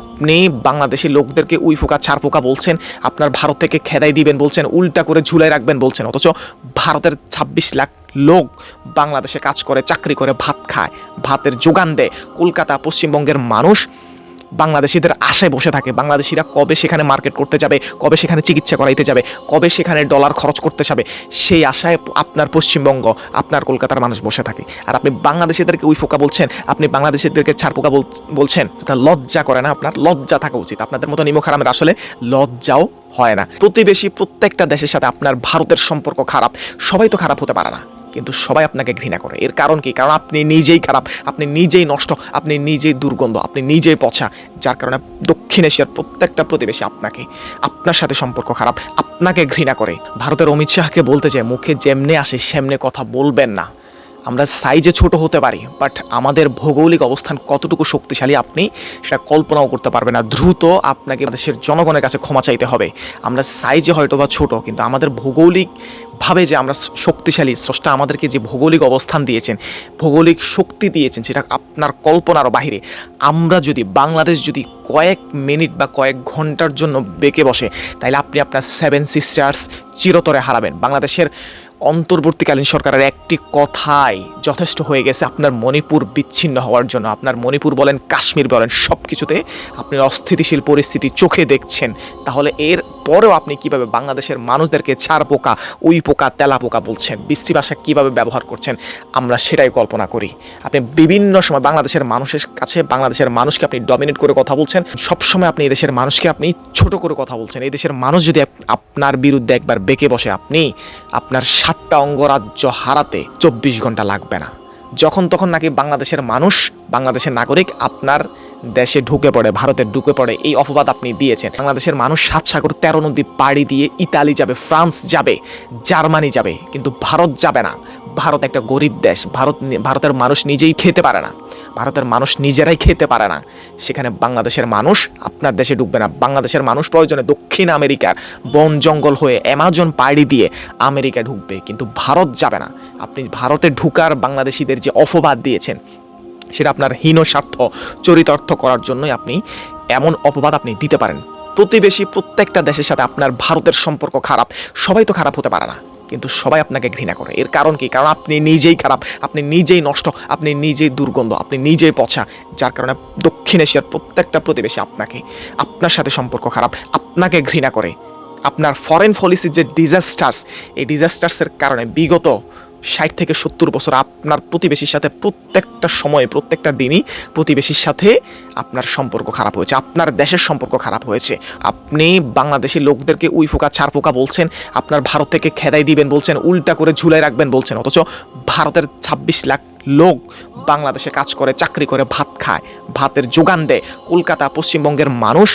আপনি বাংলাদেশি লোকদেরকে উই ফোকা, ছাড় ফোকা বলছেন, আপনার ভারত থেকে খেদাই দিবেন বলছেন, উল্টা করে ঝুলাই রাখবেন বলছেন, অথচ ভারতের ছাব্বিশ লাখ লোক বাংলাদেশে কাজ করে, চাকরি করে, ভাত খায়, ভাতের যোগান দেয়। কলকাতা পশ্চিমবঙ্গের মানুষ বাংলাদেশিদের আশায় বসে থাকে। বাংলাদেশিরা কবে সেখানে মার্কেট করতে যাবে, কবে সেখানে চিকিৎসা করাইতে যাবে, কবে সেখানে ডলার খরচ করতে যাবে, সেই আশায় আপনার পশ্চিমবঙ্গ, আপনার কলকাতার মানুষ বসে থাকে। আর আপনি বাংলাদেশিদেরকে উই ফোকা বলছেন, আপনি বাংলাদেশিদেরকে ছাড়পোকা বল- বলছেন, আপনার লজ্জা করে না, আপনার লজ্জা থাকা উচিত। আপনাদের মতো নিমখ হারামের আসলে লজ্জাও হয় না। প্রতিবেশী প্রত্যেকটা দেশের সাথে আপনার ভারতের সম্পর্ক খারাপ। সবাই তো খারাপ হতে পারে না। কিন্তু সবাই আপনাকে ঘৃণা করে। এর কারণ কি? কারণ আপনি নিজেই খারাপ, আপনি নিজেই নষ্ট, আপনি নিজেই দুর্গন্ধ, আপনি নিজেই পছা যার কারণে দক্ষিণ এশিয়ার প্রত্যেকটা প্রতিবেশী আপনাকে, আপনার সাথে সম্পর্ক খারাপ, আপনাকে ঘৃণা করে। ভারতের অমিত শাহকে বলতে চায় মুখে যেমনে আসে, সেমনে কথা বলবেন না। আমরা সাইজে ছোট হতে পারি বাট আমাদের ভৌগোলিক অবস্থান কতটুকু শক্তিশালী আপনি সেটা কল্পনাও করতে পারবেন না। দ্রুত আপনাকে দেশের জনগণের কাছে ক্ষমা চাইতে হবে। আমরা সাইজে হয়তো বা ছোট, কিন্তু আমাদের ভৌগোলিক ভাবে যে আমরা শক্তিশালী, স্রষ্টা আমাদেরকে যে ভৌগোলিক অবস্থান দিয়েছেন, ভৌগোলিক শক্তি দিয়েছেন, সেটা আপনার কল্পনারও বাহিরে। আমরা যদি বাংলাদেশ যদি কয়েক মিনিট বা কয়েক ঘণ্টার জন্য বেঁকে বসে তাহলে আপনি আপনার সেভেন সিস্টার্স চিরতরে হারাবেন। বাংলাদেশের অন্তর্বর্তীকালীন সরকারের একটি কথাই যথেষ্ট হয়ে গেছে। আপনার মণিপুর বিচ্ছিন্ন হওয়ার জন্য। আপনার মণিপুর বলেন, কাশ্মীর বলেন সব কিছুতে আপনি অস্থিতিশীল পরিস্থিতি চোখে দেখছেন। তাহলে এর পরেও আপনি কীভাবে বাংলাদেশের মানুষদেরকে ছাড় পোকা, উই পোকা, তেলা পোকা বলছেন বৃষ্টি ভাষা কীভাবে ব্যবহার করছেন, আমরা সেটাই কল্পনা করি। আপনি বিভিন্ন সময় বাংলাদেশের মানুষের কাছে, বাংলাদেশের মানুষকে আপনি ডমিনেট করে কথা বলছেন। সবসময় আপনি এদেশের মানুষকে আপনি ছোট করে কথা বলছেন। এই দেশের মানুষ যদি আপনার বিরুদ্ধে একবার বেঁকে বসে, আপনি আপনার সাতটা অঙ্গরাজ্য হারাতে চব্বিশ ঘণ্টা লাগবে না। যখন তখন নাকি বাংলাদেশের মানুষ, বাংলাদেশের নাগরিক আপনার দেশে ঢুকে পড়ে, ভারতে ঢুকে পড়ে, এই অপবাদ আপনি দিয়েছেন। বাংলাদেশের মানুষ সাত সাগর তেরো নদী পাড়ি দিয়ে ইতালি যাবে, ফ্রান্স যাবে, জার্মানি যাবে, কিন্তু ভারত যাবে না। ভারত একটা গরিব দেশ, ভারত ভারতের মানুষ নিজেই খেতে পারে না। ভারতের মানুষ নিজেরাই খেতে পারে না। সেখানে বাংলাদেশের মানুষ, আপনার দেশে ঢুকবে না। বাংলাদেশের মানুষ প্রয়োজনে দক্ষিণ আমেরিকার বন জঙ্গল হয়ে অ্যামাজন পাড়ি দিয়ে আমেরিকা ঢুকবে। কিন্তু ভারত যাবে না। আপনি ভারতে ঢুকার বাংলাদেশিদের যে অপবাদ দিয়েছেন, সেটা আপনার হীন স্বার্থ চরিতার্থ করার জন্যই আপনি এমন অপবাদ আপনি দিতে পারেন। প্রতিবেশী প্রত্যেকটা দেশের সাথে আপনার ভারতের সম্পর্ক খারাপ। সবাই তো খারাপ হতে পারে না। কিন্তু সবাই আপনাকে ঘৃণা করে। এর কারণ কি? কারণ আপনি নিজেই খারাপ, আপনি নিজেই নষ্ট, আপনি নিজেই দুর্গন্ধ, আপনি নিজেই পচা, যার কারণে দক্ষিণ এশিয়ার প্রত্যেকটা প্রতিবেশী আপনাকে, আপনার সাথে সম্পর্ক খারাপ, আপনাকে ঘৃণা করে। আপনার ফরেন পলিসির যে ডিজাস্টার্স এই ডিজাস্টার্সের কারণে বিগত ষাট থেকে সত্তর বছর আপনার প্রতিবেশীর সাথে প্রত্যেকটা সময়ে, প্রত্যেকটা দিনই প্রতিবেশীর সাথে আপনার সম্পর্ক খারাপ হয়েছে, আপনার দেশের সম্পর্ক খারাপ হয়েছে। আপনি বাংলাদেশি লোকদেরকে উই ফোকা, ছাড় পোকা বলছেন, আপনার ভারত থেকে খেদাই দিবেন বলছেন, উল্টা করে ঝুলাই রাখবেন বলছেন, অথচ ভারতের ছাব্বিশ লাখ লোক বাংলাদেশে কাজ করে, চাকরি করে, ভাত খায়, ভাতের যোগান দেয়। কলকাতা পশ্চিমবঙ্গের মানুষ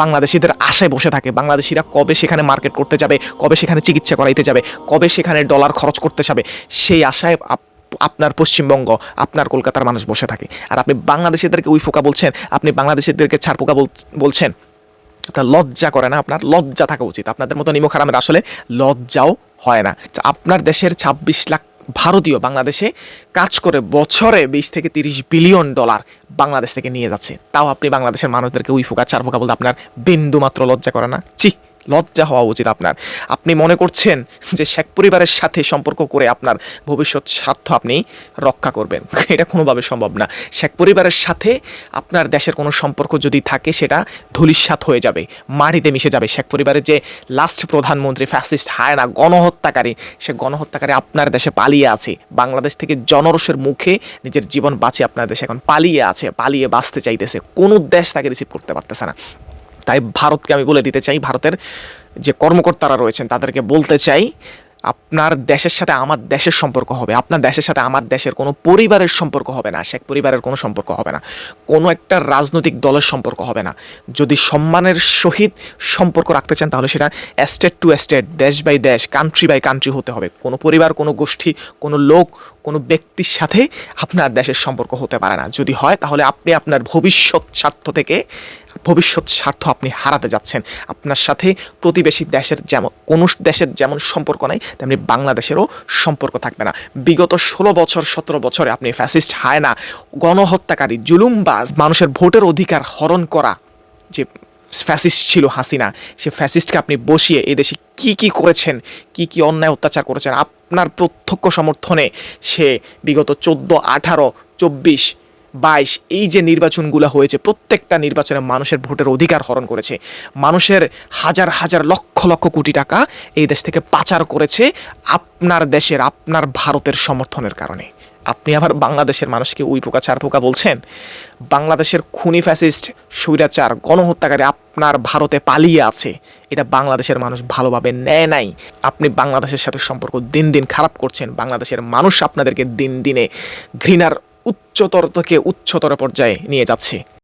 বাংলাদেশিদের আশায় বসে থাকে। বাংলাদেশিরা কবে সেখানে মার্কেট করতে যাবে, কবে সেখানে চিকিৎসা করাইতে যাবে, কবে সেখানে ডলার খরচ করতে যাবে, সেই আশায় আপ- আপনার পশ্চিমবঙ্গ, আপনার কলকাতার মানুষ বসে থাকে। আর আপনি বাংলাদেশিদেরকে উই ফোকা বলছেন, আপনি বাংলাদেশিদেরকে ছাড় পোকা বল- বলছেন, আপনার লজ্জা করে না, আপনার লজ্জা থাকা উচিত। আপনাদের মতো নিমখ হারামের আসলে লজ্জাও হয় না। আপনার দেশের ছাব্বিশ লাখ ভারতীয় বাংলাদেশে কাজ করে বছরে বিশ থেকে তিরিশ বিলিয়ন ডলার বাংলাদেশ থেকে নিয়ে যাচ্ছে। তাও আপনি বাংলাদেশের মানুষদেরকে উই ফোকা চার ফোকা বলতে আপনার বিন্দু মাত্র লজ্জা করে না? চি লজ্জা হওয়া উচিত আপনার। আপনি মনে করছেন যে শেখ পরিবারের সাথে সম্পর্ক করে আপনার ভবিষ্যৎ স্বার্থ আপনি রক্ষা করবেন। এটা কোনোভাবে সম্ভব না। শেখ পরিবারের সাথে আপনার দেশের কোনো সম্পর্ক যদি থাকে, সেটা ধূলিসাৎ হয়ে যাবে, মাটিতে মিশে যাবে। শেখ পরিবারের যে লাস্ট প্রধানমন্ত্রী ফ্যাসিস্ট হায়না গণহত্যাকারী, সে গণহত্যাকারী আপনার দেশে পালিয়ে আছে। বাংলাদেশ থেকে জনরসের মুখে নিজের জীবন বাঁচিয়ে আপনার দেশে এখন পালিয়ে আছে, পালিয়ে বাঁচতে চাইতেছে। কোনো দেশ তাকে রিসিভ করতে পারতেছে না। তাই ভারতকে আমি বলে দিতে চাই, ভারতের যে কর্মকর্তারা রয়েছেন তাদেরকে বলতে চাই, আপনার দেশের সাথে আমার দেশের সম্পর্ক হবে, আপনার দেশের সাথে আমার দেশের কোনো পরিবারের সম্পর্ক হবে না, শেখ পরিবারের কোনো সম্পর্ক হবে না, কোনো একটা রাজনৈতিক দলের সম্পর্ক হবে না। যদি সম্মানের সহিত সম্পর্ক রাখতে চান তাহলে সেটা স্টেট টু স্টেট, দেশ বাই দেশ কান্ট্রি বাই কান্ট্রি হতে হবে। কোনো পরিবার, কোনো গোষ্ঠী, কোনো লোক কোনো ব্যক্তির সাথে আপনার দেশের সম্পর্ক হতে পারে না। যদি হয়, তাহলে আপনি আপনার ভবিষ্যৎ স্বার্থ থেকে, ভবিষ্যৎ স্বার্থ আপনি হারাতে যাচ্ছেন। আপনার সাথে প্রতিবেশী দেশের যেমন, কোনো দেশের যেমন সম্পর্ক নাই, তেমনি বাংলাদেশেরও সম্পর্ক থাকবে না। বিগত ষোলো বছর, সতেরো বছরে আপনি ফ্যাসিস্ট হায়না গণহত্যাকারী, জুলুমবাজ, মানুষের ভোটের অধিকার হরণ করা, যে ফ্যাসিস্ট ছিল হাসিনা। সে ফ্যাসিস্টকে আপনি বসিয়ে এদেশে কি কি করেছেন, কি কি অন্যায় অত্যাচার করেছেন, আপনার প্রত্যক্ষ সমর্থনে সে বিগত চোদ্দ, আঠারো, চব্বিশ, বাইশ, এই যে নির্বাচনগুলো হয়েছে, প্রত্যেকটা নির্বাচনে মানুষের ভোটের অধিকার হরণ করেছে। মানুষের হাজার হাজার, লক্ষ লক্ষ কোটি টাকা এই দেশ থেকে পাচার করেছে আপনার দেশের, আপনার ভারতের সমর্থনের কারণে। আপনি আবার বাংলাদেশের মানুষকে উই পোকা, চার পোকা বলছেন? বাংলাদেশের খুনি ফ্যাসিস্ট, স্বৈরাচার, গণহত্যাকারী আপনার ভারতে পালিয়ে আছে। এটা বাংলাদেশের মানুষ ভালোভাবে নেয় নাই। আপনি বাংলাদেশের সাথে সম্পর্ক দিন দিন খারাপ করছেন। বাংলাদেশের মানুষ আপনাদেরকে দিন দিনে ঘৃণার উচ্চতর থেকে উচ্চতর পর্যায়ে নিয়ে যাচ্ছে।